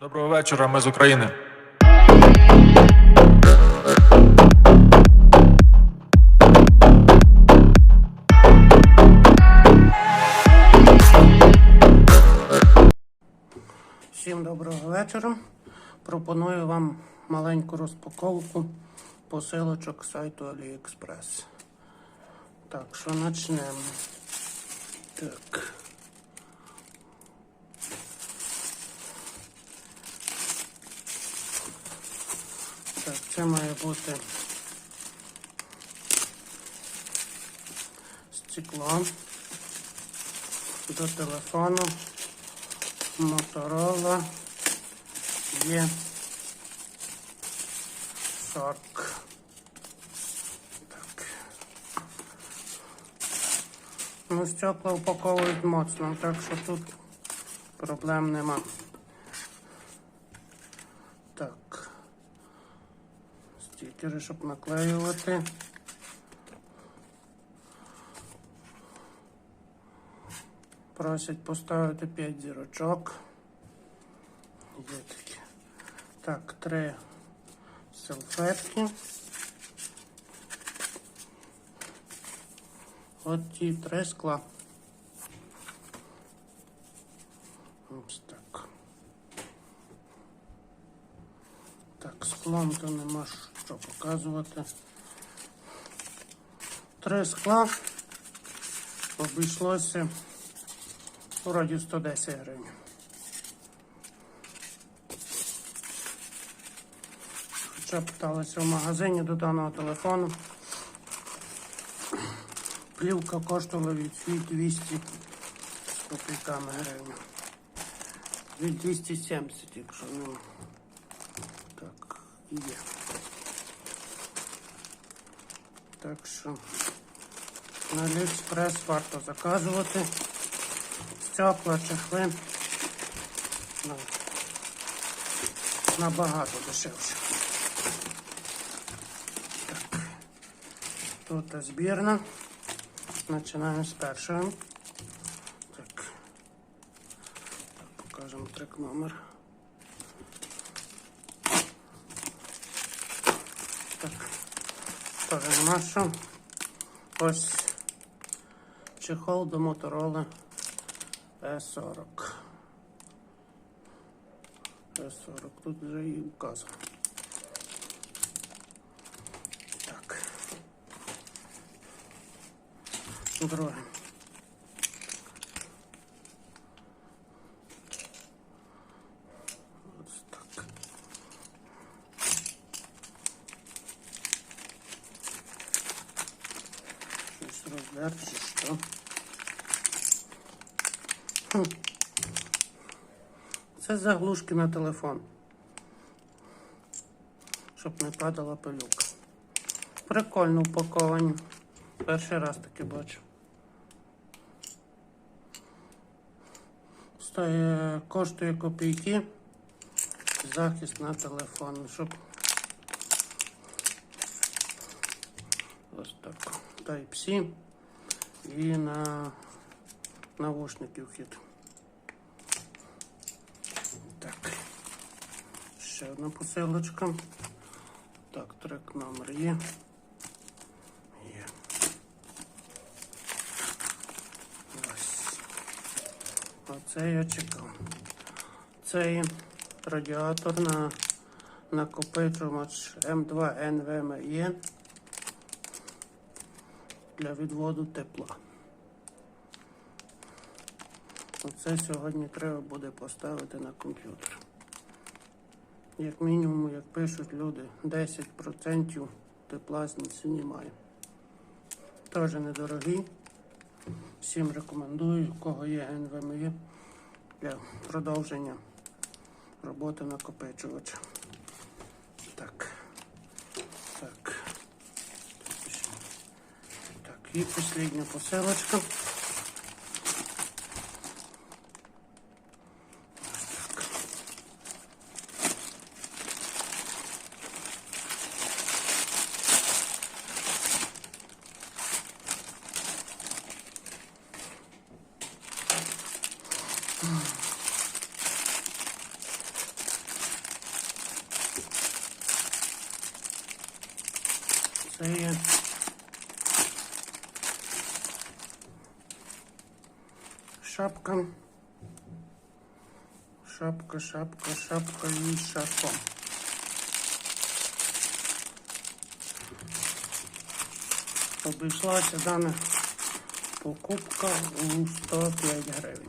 Доброго вечора, ми з України. Всім доброго вечора. Пропоную вам маленьку розпаковку посилочок сайту AliExpress. Так, що почнемо? Так. Так, це має бути стекло до телефону. Моторола є 40. Так. Ну, стекла упаковують моцно, так що тут проблем нема. Так. Стікери, щоб наклеювати. Просять поставити 5 зірочок. Є такі. Так, три салфетки. От ті три скла. Ось так. Так, склом то нема що показувати. Три скла обійшлося вроді 110 гривень. Хоча питалися в магазині до даного телефону. Плівка коштувала від від 200 з копійками гривень. Від 270, якщо ну так є. Так що на Aliexpress варто заказувати стекла, чехли ну, набагато дешевше. Так. Тут збірна. Починаємо з першого. Так. так покажемо трек номер. Так. Теж. Ось чехол до Motorola P40. P40. тут вже і указано. Так. Друге. Ось так. Розляр чи що? Це заглушки на телефон. Щоб не падала пилюка. Прикольно упаковані. Перший раз таке бачу. Стоє, коштує копійки. Захист на телефон, щоб ось так. Type-C і на навушники вхід. Так. Ще одна посилочка. Так, трек номер є. Є. Ось. Оце я чекав. Цей радіатор на накопичувач М2 NVMe для відводу тепла. Оце сьогодні треба буде поставити на комп'ютер. Як мінімум, як пишуть люди, 10% тепла знімає. Теж недорогі. Всім рекомендую, у кого є NVMe для продовження роботи накопичувача. І последня посилочка. Це є шапка. Шапка, шапка, шапка і шарфом. Обійшлася дана покупка у 105 гривень.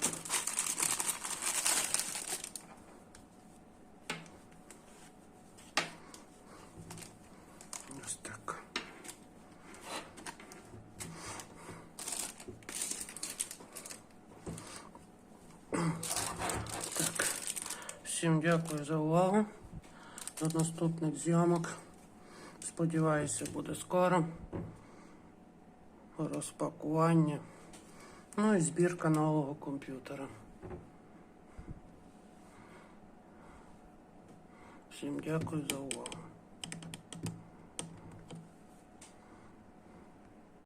Ось. Так. Всім дякую за увагу. До наступних зйомок. Сподіваюся, буде скоро. Розпакування. Ну і збірка нового комп'ютера. Всім дякую за увагу.